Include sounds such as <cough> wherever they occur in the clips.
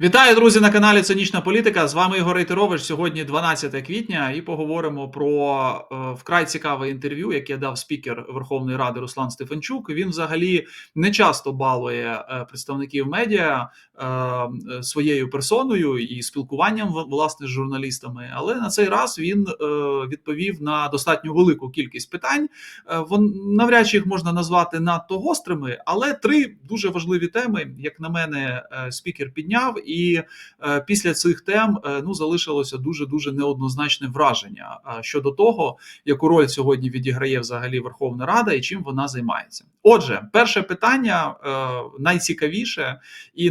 Вітаю, друзі, на каналі Цинічна Політика. З вами Ігор Рейтерович. Сьогодні 12 квітня, і поговоримо про е, вкрай цікаве інтерв'ю, яке дав спікер Верховної Ради Руслан Стефанчук. Він взагалі не часто балує е, представників медіа е, своєю персоною і спілкуванням власне з журналістами. Але на цей раз він відповів на достатньо велику кількість питань. Вон навряд чи їх можна назвати надто гострими, але три дуже важливі теми, як на мене, спікер підняв. І е, після цих тем е, ну залишилося дуже дуже неоднозначне враження е, щодо того, яку роль сьогодні відіграє взагалі Верховна Рада і чим вона займається. Отже, перше питання найцікавіше і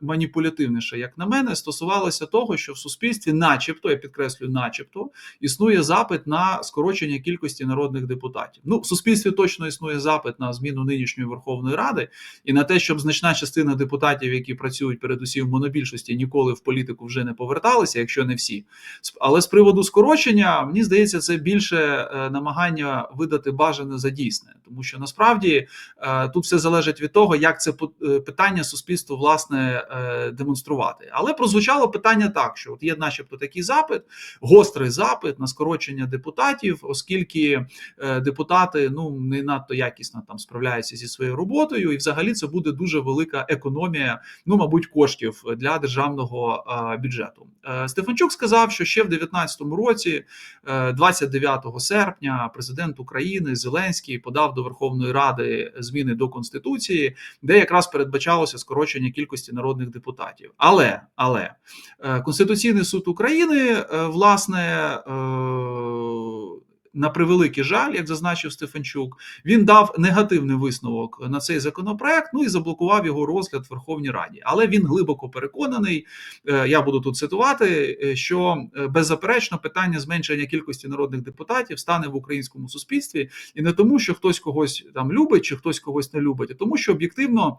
найманіпулятивніше, як на мене, стосувалося того, що в суспільстві, начебто, я підкреслюю, начебто, існує запит на скорочення кількості народних депутатів. Ну, в суспільстві точно існує запит на зміну нинішньої Верховної Ради і на те, щоб значна частина депутатів, які працюють передусім в монобільшості, ніколи в політику вже не поверталися, якщо не всі. Але з приводу скорочення, мені здається, це більше е, намагання видати бажане за дійсне, тому що насправді е, тут все залежить від того, як це е, питання суспільству власне демонструвати. Але прозвучало питання так, що от є, начебто, такий запит, гострий запит на скорочення депутатів, оскільки депутати ну не надто якісно там справляються зі своєю роботою, і взагалі це буде дуже велика економія, ну мабуть, коштів для державного е, бюджету. Е, Стефанчук сказав, що ще в 2019 році, е, 29 серпня, президент України Зеленський подав до Верховної Ради зміни до конституції, де якраз передбачалося скорочення кількості народних депутатів. Але але е, Конституційний суд України е, власне. На превеликий жаль, як зазначив Стефанчук, він дав негативний висновок на цей законопроект. Ну і заблокував його розгляд в Верховній Раді. Але він глибоко переконаний. е, Я буду тут цитувати, е, що е, беззаперечно питання зменшення кількості народних депутатів стане в українському суспільстві, і не тому, що хтось когось там любить, чи хтось когось не любить, а тому, що об'єктивно.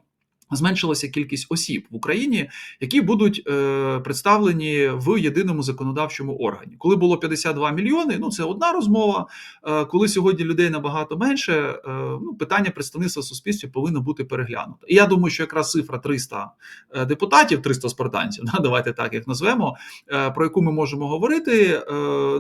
Зменшилася кількість осіб в Україні, які будуть е, представлені в єдиному законодавчому органі. Коли було 52 мільйони, ну це одна розмова. Е, коли сьогодні людей набагато менше, е, ну питання представництва в суспільстві повинно бути переглянуто. І я думаю, що якраз цифра 300 е, депутатів, 300 спартанців, <laughs> да, давайте так їх назвемо, е, про яку ми можемо говорити. е,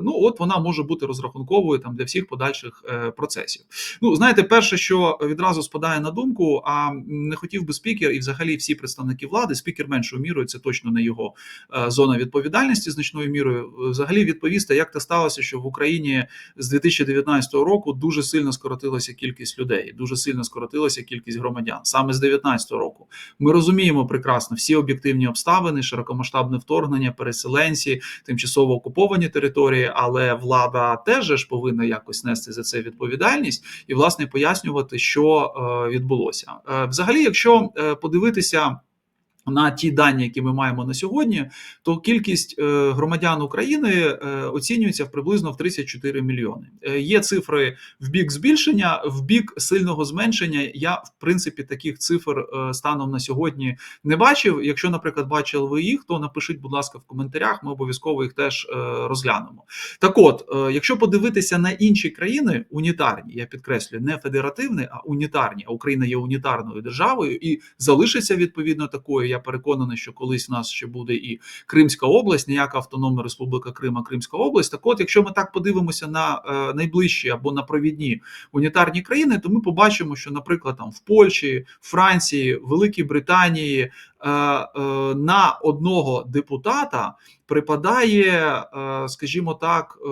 ну от вона може бути розрахунковою там для всіх подальших е, процесів. Ну знаєте, перше, що відразу спадає на думку, а не хотів би спікер і взагалі всі представники влади, спікер меншою мірою, це точно не його е, зона відповідальності значною мірою. Взагалі відповісти, як це сталося, що в Україні з 2019 року дуже сильно скоротилася кількість людей, дуже сильно скоротилася кількість громадян саме з 2019 року. Ми розуміємо прекрасно всі об'єктивні обставини, широкомасштабне вторгнення, переселенці, тимчасово окуповані території, але влада теж ж повинна якось нести за це відповідальність і власне пояснювати, що е, відбулося. Е, взагалі, якщо е, подивитися. На ті дані, які ми маємо на сьогодні, то кількість е, громадян України е, оцінюється в приблизно в 34 мільйони. Е, Є цифри в бік збільшення, в бік сильного зменшення. Я в принципі таких цифр станом на сьогодні не бачив. Якщо, наприклад, бачили ви їх, то напишіть, будь ласка, в коментарях. Ми обов'язково їх теж розглянемо. Так, от, якщо подивитися на інші країни, унітарні, я підкреслюю, не федеративні, а унітарні. А Україна є унітарною державою і залишиться відповідно такою. Я переконаний, що колись в нас ще буде і Кримська область, ніяка автономна республіка Крим, Кримська область. Так, от, якщо ми так подивимося на е, найближчі або на провідні унітарні країни, то ми побачимо, що, наприклад, там в Польщі, Франції, Великій Британії на одного депутата припадає, е, скажімо так, е,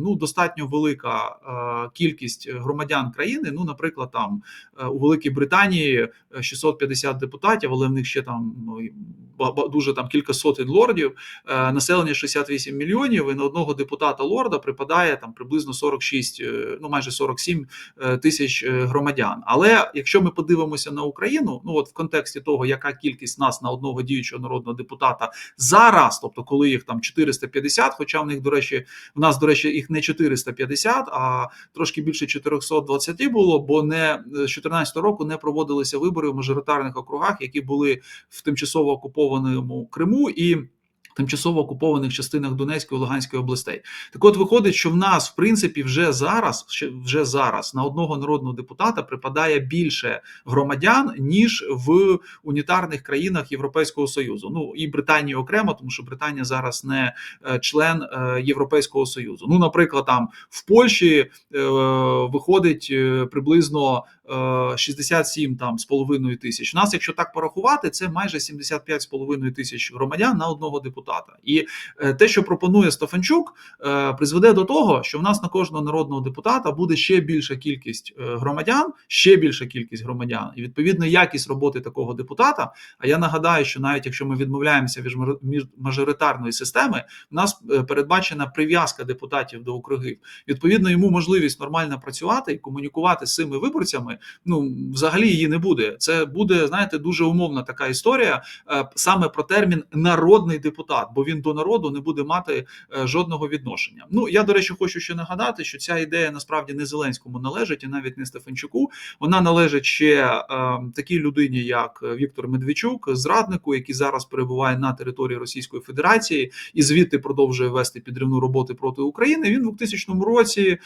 ну достатньо велика е, кількість громадян країни. Ну, наприклад, там е, у Великій Британії е, 650 депутатів, але в них ще там ну, дуже там кілька сотень лордів. Е, Населення 68 мільйонів, і на одного депутата лорда припадає там приблизно 46, е, ну майже 47 е, тисяч е, громадян. Але якщо ми подивимося на Україну, ну от в контексті того, яка кількість нас на одного діючого народного депутата зараз, тобто коли їх там 450, хоча в них, до речі, в нас, до речі, їх не 450, а трошки більше 420 було, бо не з 14 року не проводилися вибори в мажоритарних округах, які були в тимчасово окупованому Криму і. Тимчасово окупованих частинах Донецької і Луганської областей, так от виходить, що в нас в принципі вже зараз, вже зараз на одного народного депутата припадає більше громадян ніж в унітарних країнах Європейського союзу. Ну і Британії окремо, тому що Британія зараз не е, член е, Європейського союзу. Ну, наприклад, там в Польщі е, виходить е, приблизно 67 там з половиною тисяч. У нас, якщо так порахувати, це майже 75 з половиною тисяч громадян на одного депутата. І е, те, що пропонує Стефанчук, е, призведе до того, що в нас на кожного народного депутата буде ще більша кількість е, громадян, ще більша кількість громадян, і відповідно якість роботи такого депутата. А я нагадаю, що навіть якщо ми відмовляємося від мажоритарної системи, в нас передбачена прив'язка депутатів до округів. Відповідно, йому можливість нормально працювати і комунікувати з цими виборцями ну взагалі її не буде. Це буде, знаєте, дуже умовна така історія е, саме про термін народний депутат, бо він до народу не буде мати е, жодного відношення. Ну я до речі, хочу ще нагадати, що ця ідея насправді не Зеленському належить і навіть не Стефанчуку. Вона належить ще е, такій людині, як Віктор Медведчук, зраднику, який зараз перебуває на території Російської Федерації і звідти продовжує вести підривну роботу проти України. Він в 2000 році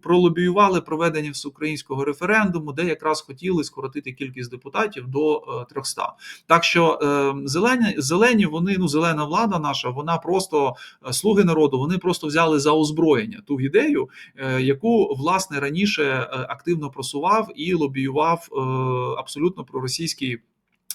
пролобіювали проведення всеукраїнського референдуму референдуму, де якраз хотіли скоротити кількість депутатів до 300. Е, так що е, зелені зелені, вони ну зелена влада наша, вона просто е, слуги народу. Вони просто взяли за озброєння ту ідею, яку власне раніше активно просував і лобіював абсолютно проросійський.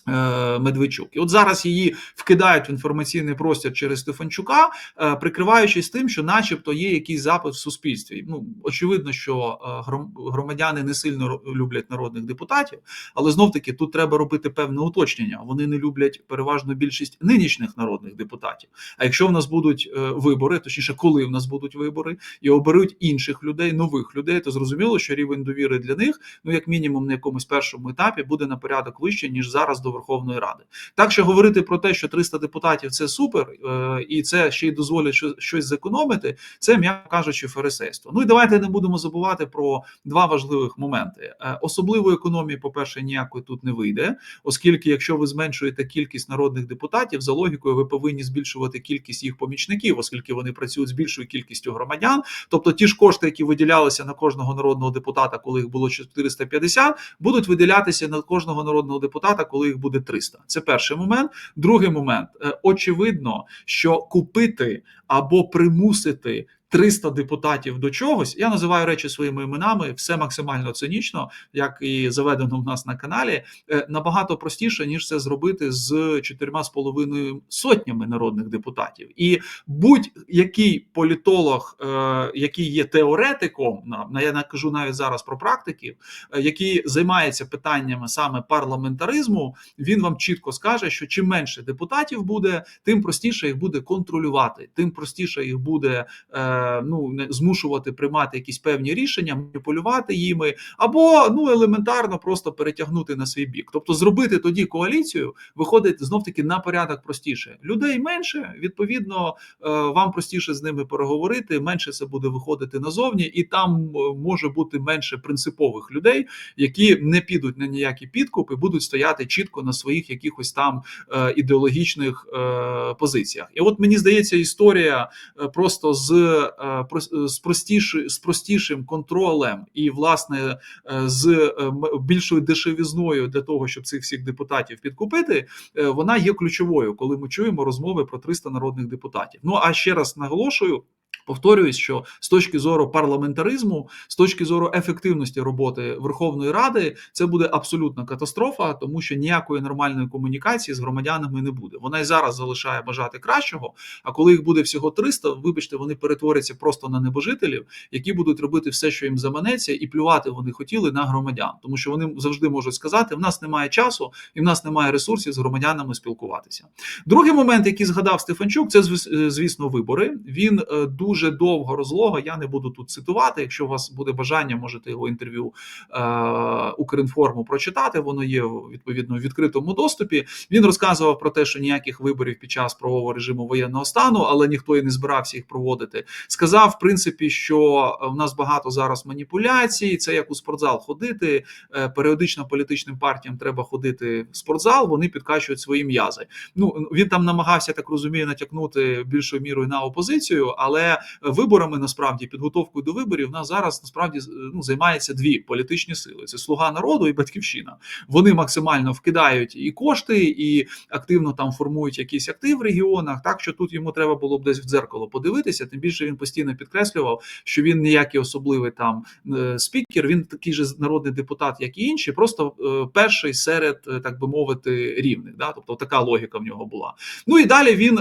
Е, Медведчук, і от зараз її вкидають в інформаційний простір через Стефанчука, е, прикриваючись тим, що, начебто, є якийсь запит в суспільстві. Ну очевидно, що е, громадяни не сильно люблять народних депутатів, але знов таки тут треба робити певне уточнення. Вони не люблять переважно більшість нинішніх народних депутатів. А якщо в нас будуть вибори, точніше, коли в нас будуть вибори, і оберуть інших людей, нових людей, то зрозуміло, що рівень довіри для них, ну як мінімум, на якомусь першому етапі буде на порядок вище ніж зараз до. Верховної Ради. Так що говорити про те, що 300 депутатів це супер, е, і це ще й дозволить щось зекономити, це м'яко кажучи, фарисейство. Ну і давайте не будемо забувати про два важливих моменти. Е, особливої економії, по перше, ніякої тут не вийде, оскільки, якщо ви зменшуєте кількість народних депутатів, за логікою ви повинні збільшувати кількість їх помічників, оскільки вони працюють з більшою кількістю громадян. Тобто ті ж кошти, які виділялися на кожного народного депутата, коли їх було 450, будуть виділятися на кожного народного депутата, коли їх буде 300. Це перший момент. Другий момент е, очевидно, що купити або примусити 300 депутатів до чогось. Я називаю речі своїми іменами, все максимально цинічно, як і заведено в нас на каналі. Е, набагато простіше ніж це зробити з чотирма з половиною сотнями народних депутатів. І будь-який політолог, е, який є теоретиком, я не кажу навіть зараз про практиків, е, який займається питаннями саме парламентаризму, він вам чітко скаже, що чим менше депутатів буде, тим простіше їх буде контролювати, тим простіше їх буде ну змушувати приймати якісь певні рішення, маніпулювати їми, або ну елементарно просто перетягнути на свій бік. Тобто, зробити тоді коаліцію виходить знов таки на порядок простіше. Людей менше, відповідно, е, вам простіше з ними переговорити, менше це буде виходити назовні, і там е, може бути менше принципових людей, які не підуть на ніякі підкупи, будуть стояти чітко на своїх якихось там е, ідеологічних позиціях. І от мені здається, історія просто з з простішим, з простішим контролем і власне е, з е, більшою дешевізною для того, щоб цих всіх депутатів підкупити, вона є ключовою, коли ми чуємо розмови про 300 народних депутатів. Ну а ще раз наголошую. Повторююсь, що з точки зору парламентаризму, з точки зору ефективності роботи Верховної Ради, це буде абсолютна катастрофа, тому що ніякої нормальної комунікації з громадянами не буде. Вона й зараз залишає бажати кращого. А коли їх буде всього 300, вибачте, вони перетворяться просто на небожителів, які будуть робити все, що їм заманеться, і плювати вони хотіли на громадян, тому що вони завжди можуть сказати: в нас немає часу і в нас немає ресурсів з громадянами спілкуватися. Другий момент, який згадав Стефанчук, це звісно вибори. Він е, дуже довго розлого. Я не буду тут цитувати. Якщо у вас буде бажання, можете його інтерв'ю е, Укрінформу прочитати. Воно є відповідно у відкритому доступі. Він розказував про те, що ніяких виборів під час правового режиму воєнного стану, але ніхто і не збирався їх проводити. Сказав, в принципі, що в нас багато зараз маніпуляцій. Це як у спортзал ходити. Е, періодично політичним партіям треба ходити в спортзал. Вони підкачують свої м'язи. Ну він там намагався так розумію, натякнути більшою мірою на опозицію, але виборами насправді підготовкою до виборів в нас зараз насправді ну займається дві політичні сили: це слуга народу і батьківщина. Вони максимально вкидають і кошти, і активно там формують якийсь актив в регіонах. Так що тут йому треба було б десь в дзеркало подивитися. Тим більше він постійно підкреслював, що він ніякий особливий там е, спікер. Він такий же народний депутат, як і інші, просто е, перший серед е, так би мовити рівних. Да? Тобто така логіка в нього була. Ну і далі він.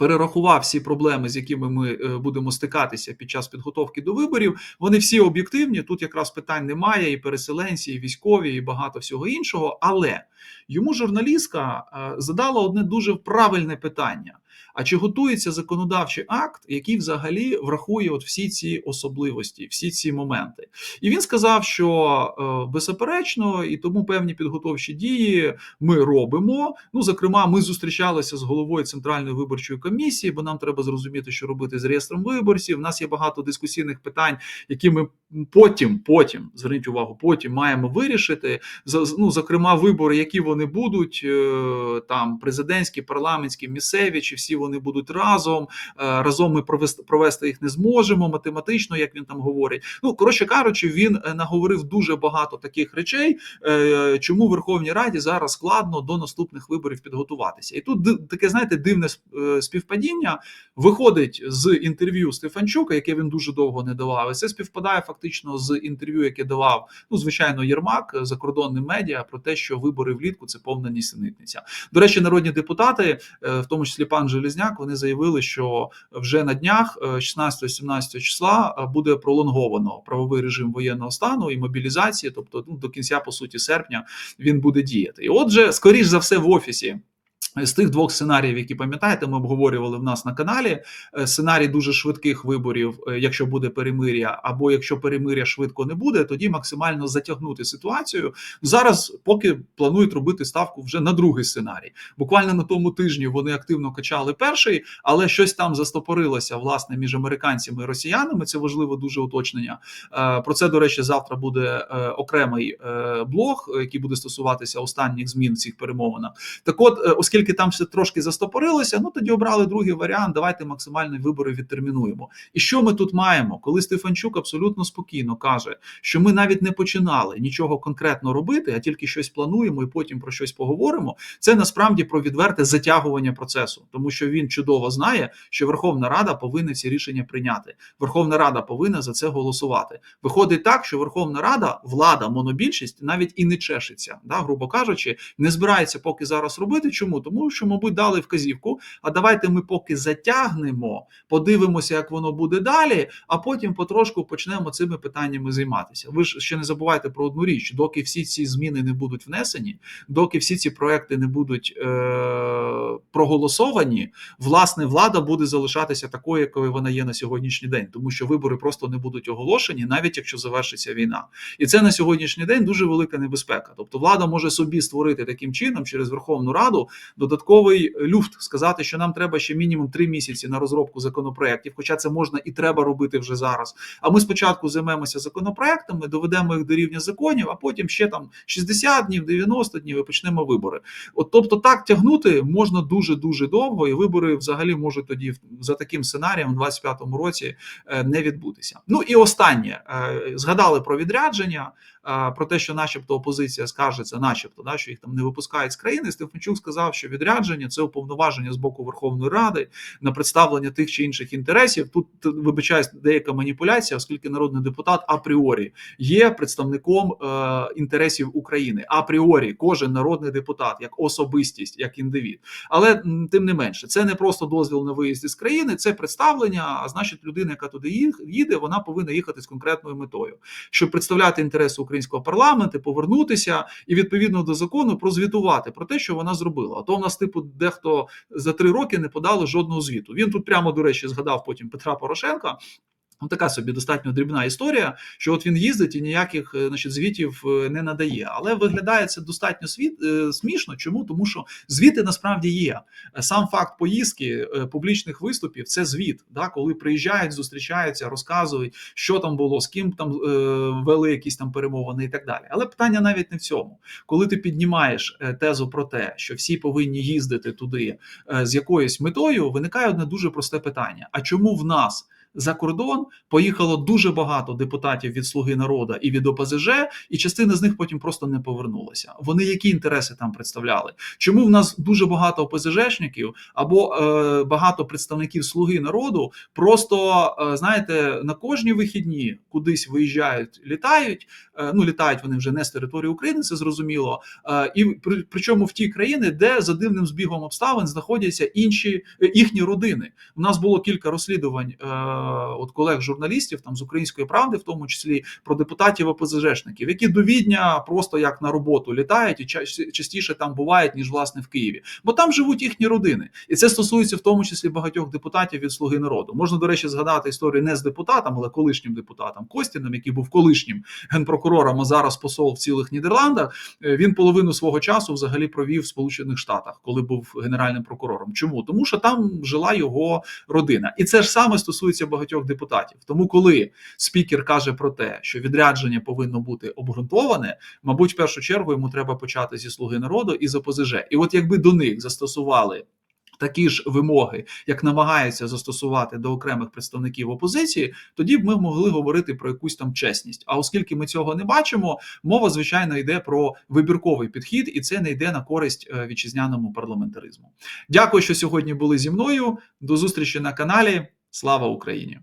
Перерахував всі проблеми, з якими ми будемо стикатися під час підготовки до виборів. Вони всі об'єктивні. Тут якраз питань немає, і переселенці, і військові, і багато всього іншого. Але йому журналістка задала одне дуже правильне питання. А чи готується законодавчий акт, який взагалі врахує от всі ці особливості, всі ці моменти? І він сказав, що е, беззаперечно, і тому певні підготовчі дії ми робимо. Ну, зокрема, ми зустрічалися з головою центральної виборчої комісії, бо нам треба зрозуміти, що робити з реєстром виборців. У нас є багато дискусійних питань, які ми потім, потім зверніть увагу, потім маємо вирішити. ну, зокрема, вибори, які вони будуть е, там президентські, парламентські, місцеві, чи всі вони будуть разом. Е, разом ми провести провести їх не зможемо математично, як він там говорить. Ну коротше кажучи, він е, наговорив дуже багато таких речей, е, чому Верховній Раді зараз складно до наступних виборів підготуватися. І тут таке, знаєте, дивне співпадіння виходить з інтерв'ю Стефанчука, яке він дуже довго не давав. І Це співпадає фактично з інтерв'ю, яке давав ну звичайно Єрмак закордонним медіа про те, що вибори влітку це повна нісенітниця. До речі, народні депутати, в тому числі пан Железняк, Железняк вони заявили, що вже на днях, 16-17 е, числа, е, буде пролонговано правовий режим воєнного стану і мобілізації, тобто ну, до кінця, по суті, серпня він буде діяти. І отже, скоріш за все, в офісі. З тих двох сценаріїв, які пам'ятаєте, ми обговорювали в нас на каналі. Е, сценарій дуже швидких виборів, е, якщо буде перемиря, або якщо перемиря швидко не буде, тоді максимально затягнути ситуацію. Зараз поки планують робити ставку вже на другий сценарій. Буквально на тому тижні вони активно качали перший, але щось там застопорилося власне між американцями і росіянами. Це важливо дуже уточнення. Е, про це до речі, завтра буде окремий блог, який буде стосуватися останніх змін в цих перемовинах. Так, от, оскільки оскільки там все трошки застопорилося, ну тоді обрали другий варіант. Давайте максимальні вибори відтермінуємо. І що ми тут маємо? Коли Стефанчук абсолютно спокійно каже, що ми навіть не починали нічого конкретно робити, а тільки щось плануємо і потім про щось поговоримо. Це насправді про відверте затягування процесу, тому що він чудово знає, що Верховна Рада повинна ці рішення прийняти. Верховна Рада повинна за це голосувати. Виходить так, що Верховна Рада, влада, монобільшість навіть і не чешеться, да, грубо кажучи, не збирається поки зараз робити. Чому? Тому що, мабуть, дали вказівку. А давайте ми поки затягнемо, подивимося, як воно буде далі, а потім потрошку почнемо цими питаннями займатися. Ви ж ще не забувайте про одну річ: доки всі ці зміни не будуть внесені, доки всі ці проекти не будуть е- проголосовані, власне, влада буде залишатися такою, якою вона є на сьогоднішній день, тому що вибори просто не будуть оголошені, навіть якщо завершиться війна. І це на сьогоднішній день дуже велика небезпека. Тобто, влада може собі створити таким чином через Верховну Раду додатковий люфт, сказати, що нам треба ще мінімум три місяці на розробку законопроєктів, хоча це можна і треба робити вже зараз. А ми спочатку займемося законопроектами, доведемо їх до рівня законів, а потім ще там 60 днів, 90 днів і почнемо вибори. От тобто, так тягнути можна дуже дуже довго, і вибори взагалі можуть тоді за таким сценарієм у 25-му році е, не відбутися. Ну і останнє е, згадали про відрядження, про те, що, начебто, опозиція скаржиться, начебто, да, що їх там не випускають з країни. Стефанчук сказав, що відрядження це уповноваження з боку Верховної Ради на представлення тих чи інших інтересів. Тут вибачаюсь, деяка маніпуляція, оскільки народний депутат апріорі є представником е, інтересів України. Апріорі, кожен народний депутат, як особистість, як індивід. Але тим не менше, це не просто дозвіл на виїзд із країни, це представлення. А значить, людина, яка туди їде, вона повинна їхати з конкретною метою, щоб представляти інтереси України. Українського парламенту, повернутися і відповідно до закону прозвітувати про те, що вона зробила. А то в нас, типу, дехто за три роки не подали жодного звіту. Він тут прямо до речі згадав потім Петра Порошенка. Ну, така собі достатньо дрібна історія, що от він їздить і ніяких е, значить, звітів е, не надає. Але виглядає це достатньо світ, е, смішно. Чому? Тому що звіти насправді є. Сам факт поїздки публічних виступів це звіт, да, коли приїжджають, зустрічаються, розказують, що там було, з ким там вели якісь там перемовини і так далі. Але питання навіть не в цьому. Коли ти піднімаєш тезу про те, що всі повинні їздити туди з якоюсь метою, виникає одне дуже просте питання: а чому в нас? За кордон поїхало дуже багато депутатів від Слуги народу і від ОПЗЖ, і частина з них потім просто не повернулася. Вони які інтереси там представляли? Чому в нас дуже багато ОПЗЖшників або е, багато представників Слуги народу просто е, знаєте на кожні вихідні кудись виїжджають, літають. Е, ну літають вони вже не з території України, це зрозуміло. Е, і при, причому в ті країни, де за дивним збігом обставин знаходяться інші е, їхні родини. У нас було кілька розслідувань. Е, от колег журналістів там з української правди, в тому числі про депутатів ОПЗЖшників, які до Відня просто як на роботу літають і частіше там бувають ніж власне в Києві, бо там живуть їхні родини, і це стосується в тому числі багатьох депутатів від Слуги народу. Можна до речі згадати історію не з депутатом, але колишнім депутатом Костіним, який був колишнім генпрокурором, а зараз посол в цілих Нідерландах. Е, він половину свого часу взагалі провів в Сполучених Штатах, коли був генеральним прокурором. Чому тому, що там жила його родина, і це ж саме стосується багатьох депутатів. Тому, коли спікер каже про те, що відрядження повинно бути обґрунтоване, мабуть, в першу чергу йому треба почати зі слуги народу і з ОПЗЖ. І от якби до них застосували. Такі ж вимоги, як намагаються застосувати до окремих представників опозиції, тоді б ми могли говорити про якусь там чесність. А оскільки ми цього не бачимо, мова звичайно йде про вибірковий підхід, і це не йде на користь е, вітчизняному парламентаризму. Дякую, що сьогодні були зі мною. До зустрічі на каналі. Слава Україні!